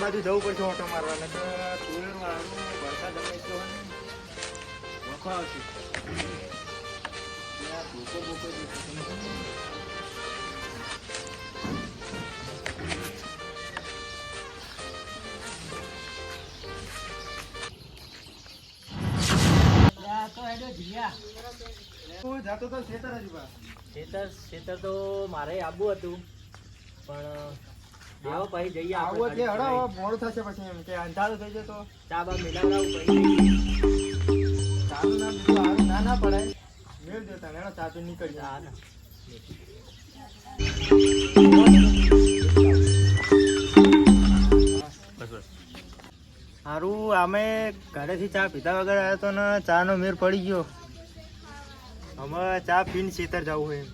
બાજુ જવું પડશે ઓટો મારવા ને તો તુવેર વાળું વરસાદ અમે તો વખો આવશે. ભૂકો ભૂકો જાતો તો ખેતર હજુ ખેતર ખેતર તો મારે આવવું હતું પણ આવો પછી જઈએ આવો ગાડી હડો મોડું થશે પછી એમ કે અંધારું થઈ જતો ચા બા મિલાવડાવું પછી. બીજું હારું ના ના પડે. મેળ દેતા તને ચા પી નીકળી જાય હા સારું અમે ઘરેથી ચા પીધા વગર આવ્યો તો ને ચાનો મેર પડી ગયો. અમે ચા પીને ખેતર જવું હોય એમ.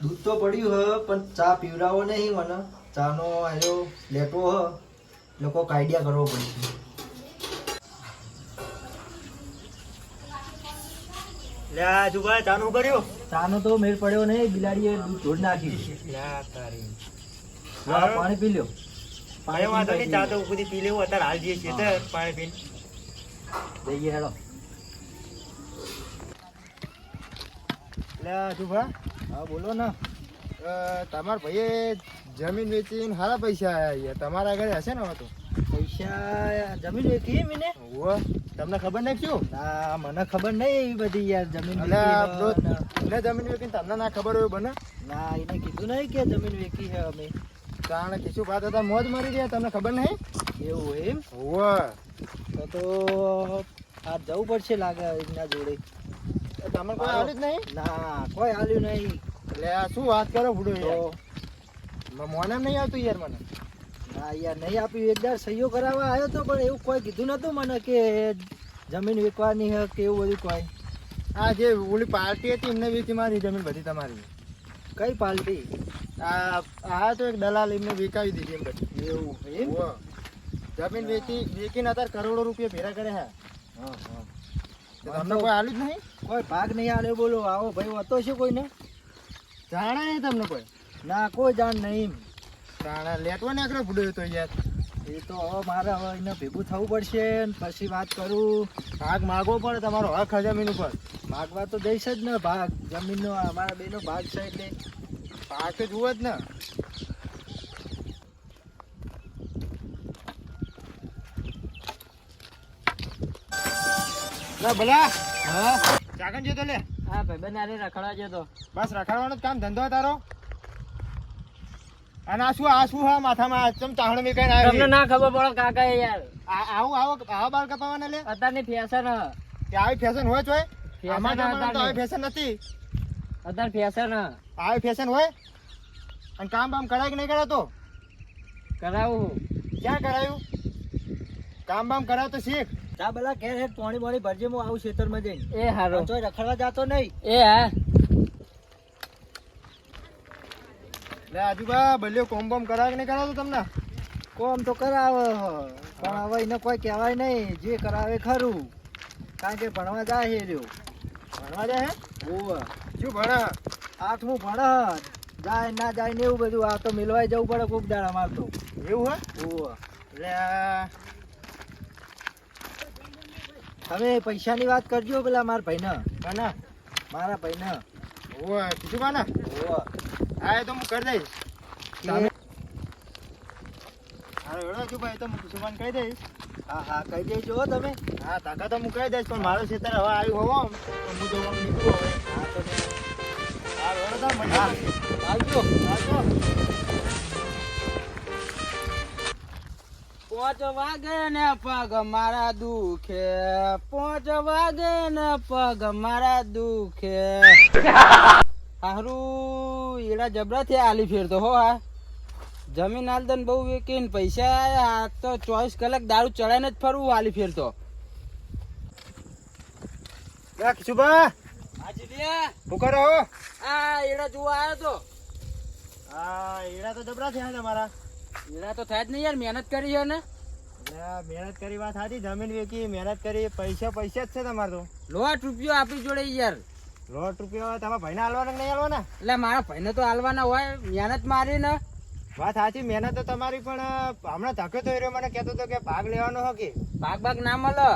દૂધ તો પડ્યું હ પણ ચા પીવડાવો નહીં મને. ચાનો આયો લેટો હ. લોકો કાયડિયા કરવો પડશે લે જુગા ચાનું કર્યું ચાનો તો મેળ પડ્યો નહીં બિલાડીએ દૂધ ધોડ નાખ્યું. લે તારી. હા, પાણી પી લ્યો. પાણી વાંધો નહીં ચા તો ઉપરથી પી લેવું અત્યારે હાલ જઈએ છીએ પાણી પીને. જઈએ હેડો લે જુગા હા બોલો ને. તમારા ભાઈએ જમીન વેચીને સારા પૈસા આયા તમારા ઘરે હશે ને હવે તો? પૈસા જમીન વેચી મીને ઓ તમને ખબર નહીં શું? ના મને ખબર નહીં એવી બધી યાર જમીન એટલે જમીન વેચીને તમને ના ખબર હોય બને? ના એને કીધું નહીં કે જમીન વેચી છે અમે. કારણ કે શું વાત હતા મોજ મરી ગયા તમને ખબર નહીં? એવું એમ? ઓહો. તો તો આ જવું પડશે લાગે એમના જોડે. તમને કોઈ આવ્યું જ નહીં? ના કોઈ હાલ્યું નહીં. એટલે શું વાત કરો ભૂડો યાર? મોને નહીં આવતું યાર મને? ના યાર નહીં આપ્યું. એક દાર સહીઓ કરાવવા આવ્યો તો પણ એવું કોઈ કીધું નતું મને કે જમીન વેચવાની હે કે એવું બધું કોઈ? આ જે ઓલી પાર્ટી હતી એમને વેચી મારી જમીન બધી તમારી. કઈ પાર્ટી? આ આ તો એક દલાલ એમને વેચાવી દીધી એમ બધી. એવું એમ? જમીન વેચી વેચીને અત્યારે કરોડો રૂપિયા ભેરા કરે હા, હા. તમને કોઈ આલ્યું જ નહીં? કોઈ ભાગ નહીં આલ્યો બોલો. આવો ભાઈ હતો છે કોઈને? જાણે તમને કોઈ? ના, કોઈ જાણ નહીં. જાણે લેટવા આગળ ભૂડો તો યાર. એ તો હવે મારે હવે એને ભેગું થવું પડશે પછી વાત કરું. ભાગ માગવો પડે તમારો હક છે જમીન ઉપર. માગવા તો દઈશ જ ને ભાગ. જમીનનો અમારા બેનો ભાગ છે એટલે ભાગ તો જુઓ જ ને. ભલા. હા? ચાકન જતો લે. હા ભાઈબંધ આરે રખડવા જતો બસ રખાડવાનો કામ ધંધો તારો? અને આ શું આ શું હા માથામાં? ચમ ચાહણ મેં કઈ તમને ના ખબર પડે કાકા યાર. આવું આવો આવા બાળ કપાવાના લે? અત્યારની ફેશન કે આવી ફેશન હોય જ હોય? Fashion આમાં તો આવી ફેશન નથી. અત્યારે ફેશન આવી ફેશન હોય? અને કામ બામ કરાય કે નહીં કરાતો કરાવું. ક્યાં કરાયું? કામ બામ કરાવ તો શીખ. જા બલા ઘેર હેઠ પાણી પાણી ભરજે હું આવું ખેતરમાં જઈને. એ હારો. તો રખડવા જાતો નહીં. એ હા. લે આજુબા બલ્યો કોમ બોમ કરાવે કે નહીં કરાવતો તમને? કોમ તો કરાવે હ. પણ હવે એને કોઈ કહેવાય નહીં. જે કરાવે ખરું. કારણ કે ભણવા જાય હે રહ્યો ભણવા જાય હે? ઓવે શું ભણે? આઠમું ભણે. જાય ના જાય ને એવું બધું. આ તો મિલવાઈ જવું પડે કોક દાડા મારતો એવું હે? ઓવે લે. તમે પૈસાની વાત કરજો પેલા મારા ભાઈને. ના મારા ભાઈને. ઓય કીધું બા ને ઓવે આ તો હું કરી દઈશ. તમે- હા એડો ભાઈ તો હું કુસુમાન કહી દઈશ. હા હા કહી દેજો હો તમે. હા તાકા તો હું કહી દઈશ પણ મારું ખેતર હવે આવ્યું હોવો. તો હું જવાનું નીકળું હવે. હા તો હા એડો તો મજા આવજો આવજો. પાંચ વાગે ને પગ મારા દુખે. પાંચ વાગે ને પગ મારા દુખે. હારું એડા જબરા થી આલી ફેરતો હો આ. જમીન આલદન બહુ વેકીન પૈસા આયા. તો ચોવીસ કલાક દારૂ ચડાઈને જ ફરવું આલી ફેરતો. લે કીશુબા હાજી શું કરો આ એડા જોવા આવ્યો તો. હા એડા તો જબરા થયા તમારા એડા તો થાય જ નહીં યાર મહેનત કરી છે ને. મહેનત કરી વાત સાચી જમીન વેચી મહેનત કરી પૈસા પૈસા જ છે તમારે તો. લોટ રૂપિયો આપણી જોડે યાર. લોટ રૂપિયા તમારા ભાઈને હાલવાના નહીં હાલવાના? એટલે મારા ભાઈને તો હાલવાના હોય મહેનત મારી ને. વાત સાચી મહેનત તો તમારી પણ હમણાં તો એ રહ્યો મને કહેતો હતો કે ભાગ લેવાનો હો કે. ભાગ ભાગ ના મળે.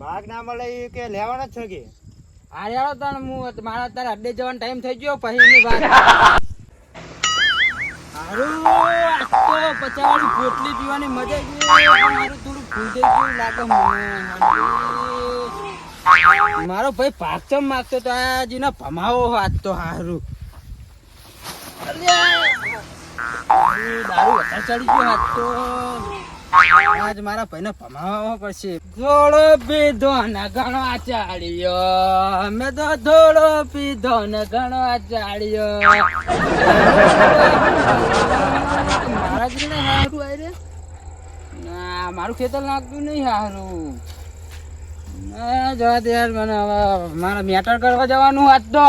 ભાગ ના મળે એ કે લેવાનો જ છો કે. હાર્યાળો તણ હું મારા અત્યારે અડ્ડે જવાનો ટાઈમ થઈ ગયો પછી વાત. હારું. તો પચાવાળી પોટલી પીવાની મજા મારું ભાઈ ભાગ ચમ માગતો તો આજીને ભમાવો હાથ તો હારું. દારૂ વધારે ચડી ગયો હાથ તો. આજ મારા ભાઈને ભમાવો પડશે. થોડો પીધો ને ઘણો ચાડ્યો મેં તો થોડો પીધો ને ઘણો ચાળ્યો મારા જ ને હારું આઈ રે ના મારું ખેતર લાગતું નહીં સારું જવા દે યાર, મને મારે મેટર કરવા જવાનું આજ તો.